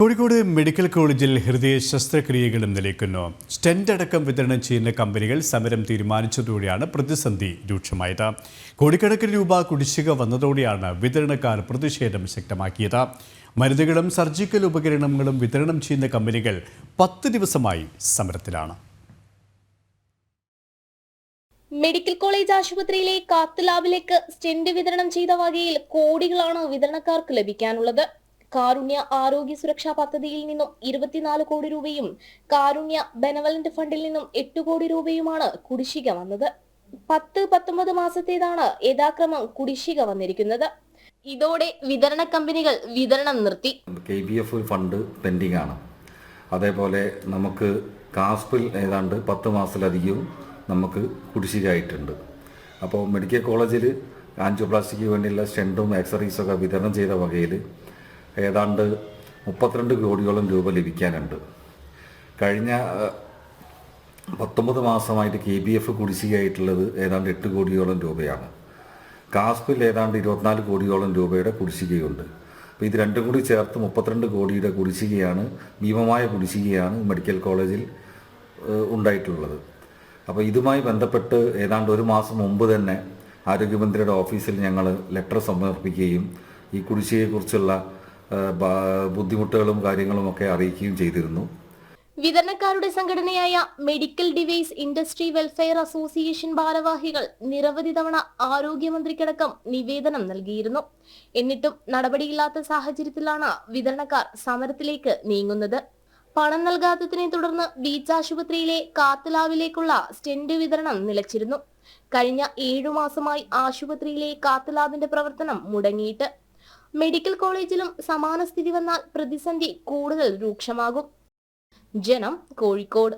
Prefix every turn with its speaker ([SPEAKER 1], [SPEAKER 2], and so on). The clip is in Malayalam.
[SPEAKER 1] കോഴിക്കോട് മെഡിക്കൽ കോളേജിൽ ഹൃദയ ശസ്ത്രക്രിയകളും നിലയ്ക്കുന്നു സ്റ്റെന്റ് അടക്കം വിതരണം ചെയ്യുന്ന കമ്പനികൾ സമരം തീരുമാനിച്ചതോടെയാണ് പ്രതിസന്ധി രൂക്ഷമായത്. കോടിക്കണക്കിന് രൂപ കുടിശ്ശിക വന്നതോടെയാണ് വിതരണക്കാർ പ്രതിഷേധം ശക്തമാക്കിയത്. മരുന്നുകളും സർജിക്കൽ ഉപകരണങ്ങളും വിതരണം ചെയ്യുന്ന കമ്പനികൾ പത്ത് ദിവസമായി സമരത്തിലാണ്.
[SPEAKER 2] മെഡിക്കൽ കോളേജ് ആശുപത്രിയിലെ കാത്ത് ലാബിലേക്ക് സ്റ്റെന്റ് വിതരണം ചെയ്ത വകയിൽ കോടികളാണ് വിതരണക്കാർക്ക് ലഭിക്കാനുള്ളത്. കാരുണ്യ ആരോഗ്യ സുരക്ഷാ പദ്ധതിയിൽ നിന്നും ഇരുപത്തിനാല് കോടി രൂപയും കാരുണ്യ ബെനവലന്റ് ഫണ്ടിൽ നിന്നും എട്ട് കോടി രൂപയുമാണ് കുടിശ്ശിക വന്നത്. പത്ത് പത്തൊമ്പത് മാസത്തേതാണ് യഥാക്രമം കുടിശ്ശിക വന്നിരിക്കുന്നത്. ഇതോടെ വിതരണ കമ്പനികൾ വിതരണം നിർത്തി.
[SPEAKER 3] K B F fund pending ആണ് അതേപോലെ നമുക്ക് കാസ്പിൽ ഏതാണ്ട് പത്ത് മാസത്തിലധികവും നമുക്ക് കുടിശ്ശികയായിട്ടുണ്ട്. അപ്പോൾ മെഡിക്കൽ കോളേജിൽ ആൻജിയോപ്ലാസ്റ്റിക്ക് വേണ്ടിയുള്ള സ്റ്റെന്റും എക്സറീസും ഒക്കെ വിതരണം ചെയ്ത വകയിൽ ഏതാണ്ട് മുപ്പത്തിരണ്ട് കോടിയോളം രൂപ ലഭിക്കാനുണ്ട്. കഴിഞ്ഞ പത്തൊമ്പത് മാസമായിട്ട് കെ ബി എഫ് കുടിശ്ശികയായിട്ടുള്ളത് ഏതാണ്ട് എട്ട് കോടിയോളം രൂപയാണ്. കാസ്പിൽ ഏതാണ്ട് ഇരുപത്തിനാല് കോടിയോളം രൂപയുടെ കുടിശ്ശികയുണ്ട്. അപ്പോൾ ഇത് രണ്ടും കൂടി ചേർത്ത് മുപ്പത്തിരണ്ട് കോടിയുടെ കുടിശ്ശികയാണ് ഭീമമായ കുടിശ്ശികയാണ് മെഡിക്കൽ കോളേജിൽ ഉണ്ടായിട്ടുള്ളത്. അപ്പോൾ ഇതുമായി ബന്ധപ്പെട്ട് ഏതാണ്ട് ഒരു മാസം മുമ്പ് തന്നെ ആരോഗ്യമന്ത്രിയുടെ ഓഫീസിൽ ഞങ്ങൾ ലെറ്റർ സമർപ്പിക്കുകയും ഈ കുടിശ്ശികയെക്കുറിച്ചുള്ള ബുദ്ധിമുട്ടുകളും കാര്യങ്ങളും ഒക്കെ അറിയിക്കുകയും ചെയ്തിരുന്നു.
[SPEAKER 2] വിതരണക്കാരുടെ സംഘടനയായ medical device industry welfare association ഭാരവാഹികൾ നിരവധി തവണ ആരോഗ്യമന്ത്രിക്കടക്കം നിവേദനം നൽകിയിരുന്നു. എന്നിട്ടും നടപടിയില്ലാത്ത സാഹചര്യത്തിലാണ് വിതരണക്കാർ സമരത്തിലേക്ക് നീങ്ങുന്നത്. പണം നൽകാത്തതിനെ തുടർന്ന് ബീച്ച് ആശുപത്രിയിലെ കാത്തലാവിലേക്കുള്ള സ്റ്റെന്റ് വിതരണം നിലച്ചിരുന്നു. കഴിഞ്ഞ ഏഴു മാസമായി ആശുപത്രിയിലെ കാത്തലാവിന്റെ പ്രവർത്തനം മുടങ്ങിയിട്ട് മെഡിക്കൽ കോളേജിലും സമാന സ്ഥിതി വന്നാൽ പ്രതിസന്ധി കൂടുതൽ രൂക്ഷമാകും. ജനം കോഴിക്കോട്